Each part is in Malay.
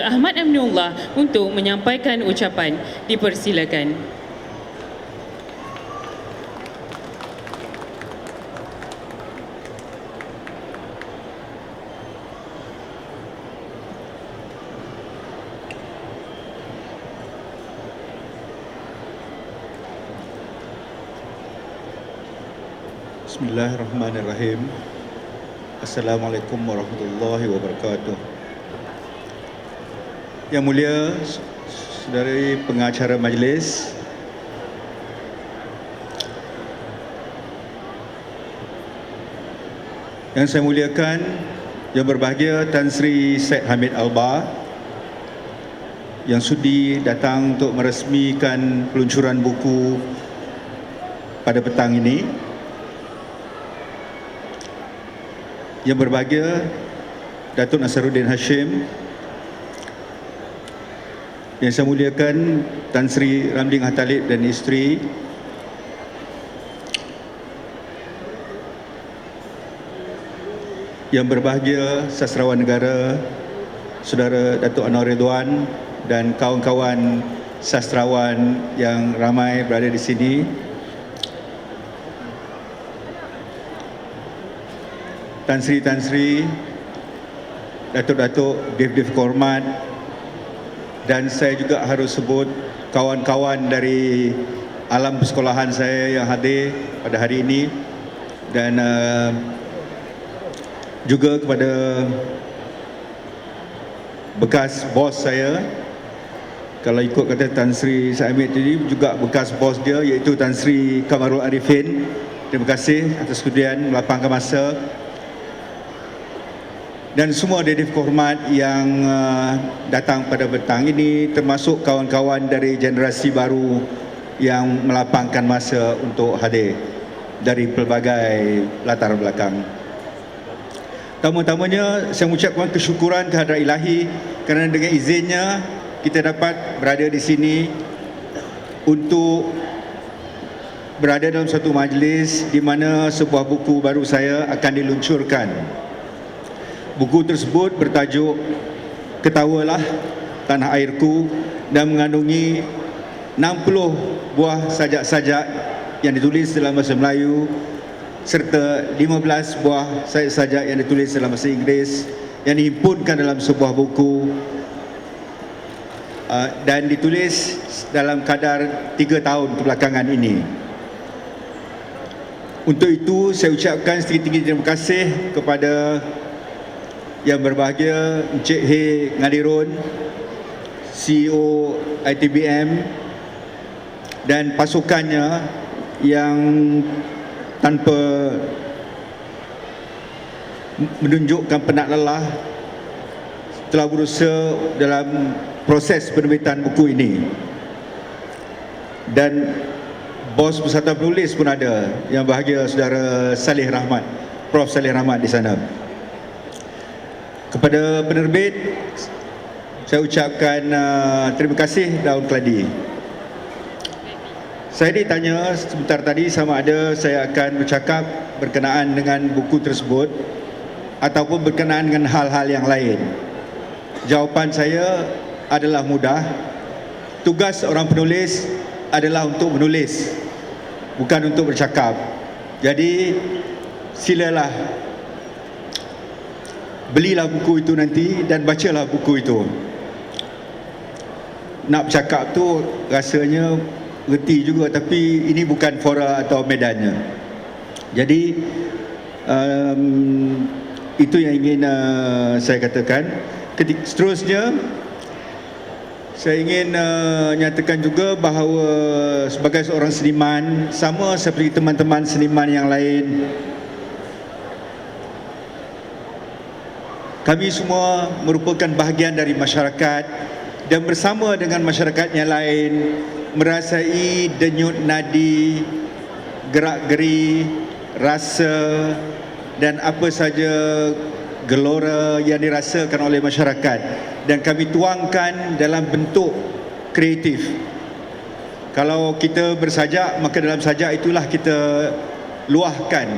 Ahmad Aminullah untuk menyampaikan ucapan. Dipersilakan. Bismillahirrahmanirrahim. Assalamualaikum warahmatullahi wabarakatuh. Yang mulia saudari pengacara majlis Yang saya muliakan yang berbahagia Tan Sri Syed Hamid Alba yang sudi datang untuk meresmikan peluncuran buku pada petang ini. Yang berbahagia Datuk Nasaruddin Hashim Yang saya muliakan Tan Sri Ramling Hatalib dan isteri Yang berbahagia sastrawan negara Saudara Datuk Anwar Ridwan dan kawan-kawan sastrawan yang ramai berada di sini. Tan Sri Tan Sri Datuk-datuk Dev-Dev Kormat dan saya juga harus sebut kawan-kawan dari alam persekolahan saya yang hadir pada hari ini. Dan uh, juga kepada bekas bos saya. Kalau ikut kata Tan Sri Saimid tadi juga bekas bos dia iaitu Tan Sri Kamarul Arifin. Terima kasih atas kemudian melapangkan masa dan semua dedif kehormat yang uh, datang pada petang ini termasuk kawan-kawan dari generasi baru yang melapangkan masa untuk hadir dari pelbagai latar belakang. Tamu-tamunya saya mengucapkan kesyukuran kehadrat ilahi kerana dengan izinnya kita dapat berada di sini untuk berada dalam satu majlis di mana sebuah buku baru saya akan diluncurkan. Buku tersebut bertajuk Ketawalah Tanah Airku dan mengandungi 60 buah sajak-sajak yang ditulis dalam bahasa Melayu serta 15 buah sajak-sajak yang ditulis dalam bahasa Inggeris yang dihimpunkan dalam sebuah buku uh, dan ditulis dalam kadar 3 tahun kebelakangan ini. Untuk itu saya ucapkan setinggi-tinggi terima kasih kepada yang berbahagia Encik He Ngadirun CEO ITBM dan pasukannya yang tanpa menunjukkan penat lelah telah berusaha dalam proses penerbitan buku ini. Dan bos Persatuan Penulis pun ada yang bahagia saudara Salih Rahmat Prof Salih Rahmat di sana kepada penerbit saya ucapkan uh, terima kasih daun keladi. Saya ditanya sebentar tadi sama ada saya akan bercakap berkenaan dengan buku tersebut ataupun berkenaan dengan hal-hal yang lain. Jawapan saya adalah mudah. Tugas orang penulis adalah untuk menulis bukan untuk bercakap. Jadi silalah belilah buku itu nanti dan bacalah buku itu. Nak bercakap tu rasanya reti juga tapi ini bukan fora atau medannya. Jadi um, itu yang ingin uh, saya katakan. Ketik, seterusnya saya ingin uh, nyatakan juga bahawa sebagai seorang seniman sama seperti teman-teman seniman yang lain Kami semua merupakan bahagian dari masyarakat dan bersama dengan masyarakat yang lain merasai denyut nadi, gerak-geri, rasa dan apa saja gelora yang dirasakan oleh masyarakat dan kami tuangkan dalam bentuk kreatif. Kalau kita bersajak, maka dalam sajak itulah kita luahkan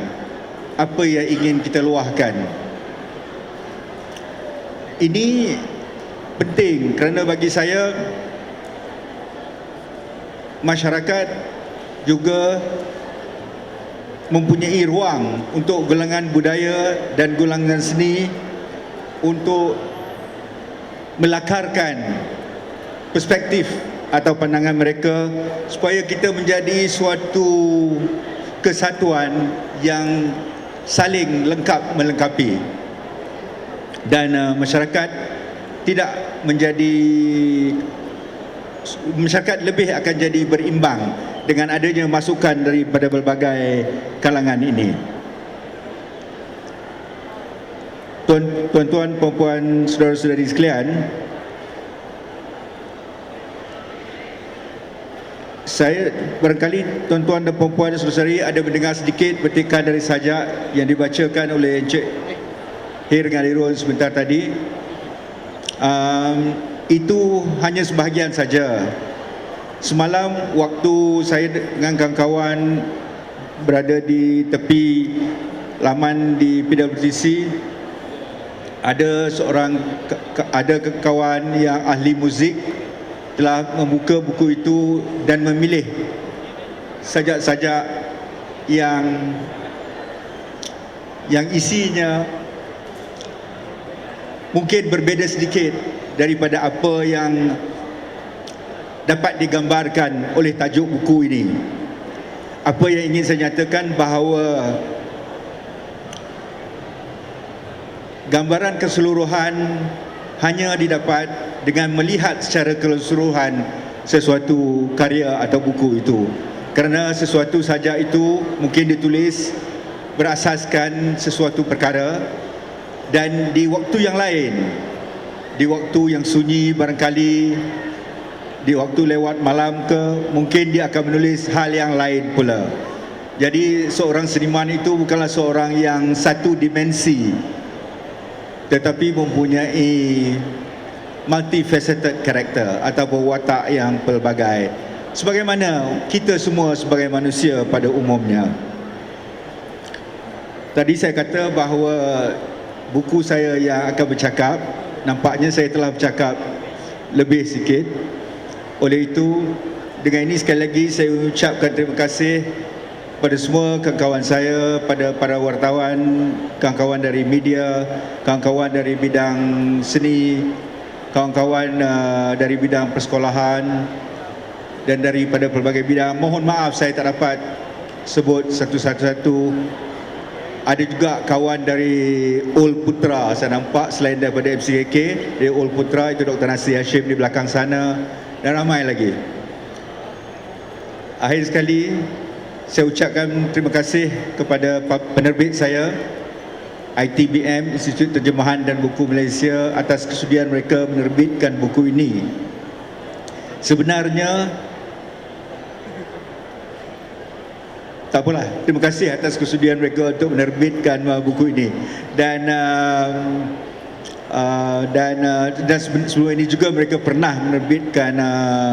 apa yang ingin kita luahkan ini penting kerana bagi saya masyarakat juga mempunyai ruang untuk golongan budaya dan golongan seni untuk melakarkan perspektif atau pandangan mereka supaya kita menjadi suatu kesatuan yang saling lengkap melengkapi dan uh, masyarakat tidak menjadi masyarakat lebih akan jadi berimbang dengan adanya masukan daripada berbagai kalangan ini. Tuan- Tuan-tuan, puan-puan, saudara-saudari sekalian, saya barangkali tuan-tuan dan puan-puan dan saudara-saudari ada mendengar sedikit petikan dari sajak yang dibacakan oleh Encik Hir Ngalirun sebentar tadi. Um, itu hanya sebahagian saja. Semalam waktu saya dengan kawan-kawan berada di tepi laman di PWTC ada seorang ada kawan yang ahli muzik telah membuka buku itu dan memilih sajak-sajak yang yang isinya mungkin berbeza sedikit daripada apa yang dapat digambarkan oleh tajuk buku ini. Apa yang ingin saya nyatakan bahawa gambaran keseluruhan hanya didapat dengan melihat secara keseluruhan sesuatu karya atau buku itu. Kerana sesuatu saja itu mungkin ditulis berasaskan sesuatu perkara dan di waktu yang lain di waktu yang sunyi barangkali di waktu lewat malam ke mungkin dia akan menulis hal yang lain pula. Jadi seorang seniman itu bukanlah seorang yang satu dimensi tetapi mempunyai multifaceted karakter ataupun watak yang pelbagai. Sebagaimana kita semua sebagai manusia pada umumnya. Tadi saya kata bahawa buku saya yang akan bercakap nampaknya saya telah bercakap lebih sikit. Oleh itu, dengan ini sekali lagi saya ucapkan terima kasih pada semua kawan-kawan saya, pada para wartawan, kawan-kawan dari media, kawan-kawan dari bidang seni, kawan-kawan uh, dari bidang persekolahan dan daripada pelbagai bidang. Mohon maaf saya tak dapat sebut satu-satu ada juga kawan dari Ul Putra. Saya nampak selain daripada MCKK dari Ul Putra itu Dr. Nasir Hashim di belakang sana. Dan ramai lagi. Akhir sekali saya ucapkan terima kasih kepada penerbit saya ITBM Institut Terjemahan dan Buku Malaysia atas kesudian mereka menerbitkan buku ini. Sebenarnya tak apalah. Terima kasih atas kesudian mereka untuk menerbitkan uh, buku ini. Dan uh, uh, dan uh, dan sebelum ini juga mereka pernah menerbitkan uh,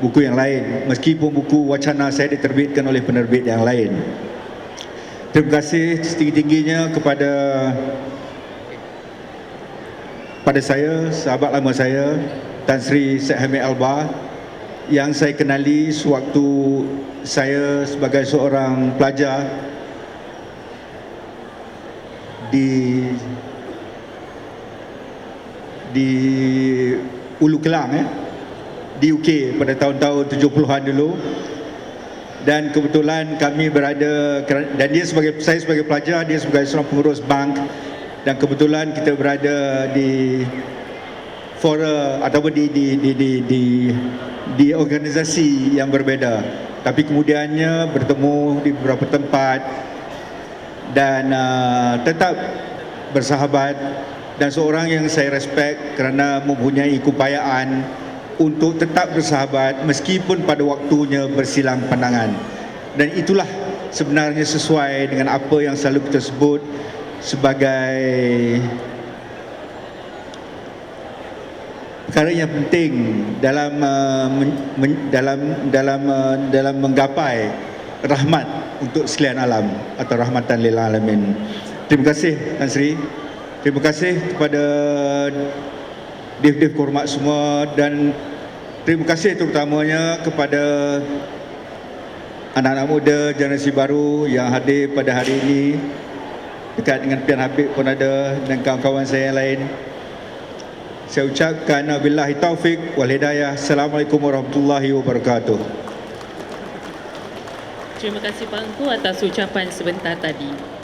buku yang lain. Meskipun buku wacana saya diterbitkan oleh penerbit yang lain. Terima kasih setinggi-tingginya kepada pada saya sahabat lama saya Tan Sri Syed Hamid Alba yang saya kenali sewaktu saya sebagai seorang pelajar di di Ulu Kelang eh di UK pada tahun-tahun 70-an dulu. Dan kebetulan kami berada dan dia sebagai saya sebagai pelajar dia sebagai seorang pengurus bank. Dan kebetulan kita berada di fora ataupun di di di di di, di organisasi yang berbeza tapi kemudiannya bertemu di beberapa tempat dan uh, tetap bersahabat dan seorang yang saya respect kerana mempunyai keupayaan untuk tetap bersahabat meskipun pada waktunya bersilang pandangan. Dan itulah sebenarnya sesuai dengan apa yang selalu kita sebut sebagai perkara yang penting dalam uh, men, men, dalam dalam uh, dalam menggapai rahmat untuk sekalian alam atau rahmatan lil alamin. Terima kasih Tan Sri. Terima kasih kepada Div-div hormat semua dan terima kasih terutamanya kepada anak-anak muda generasi baru yang hadir pada hari ini dekat dengan Pian Habib pun ada dan kawan-kawan saya yang lain. Saya ucapkan wabillahi taufik wal hidayah. Assalamualaikum warahmatullahi wabarakatuh. Terima kasih Pak Engku atas ucapan sebentar tadi.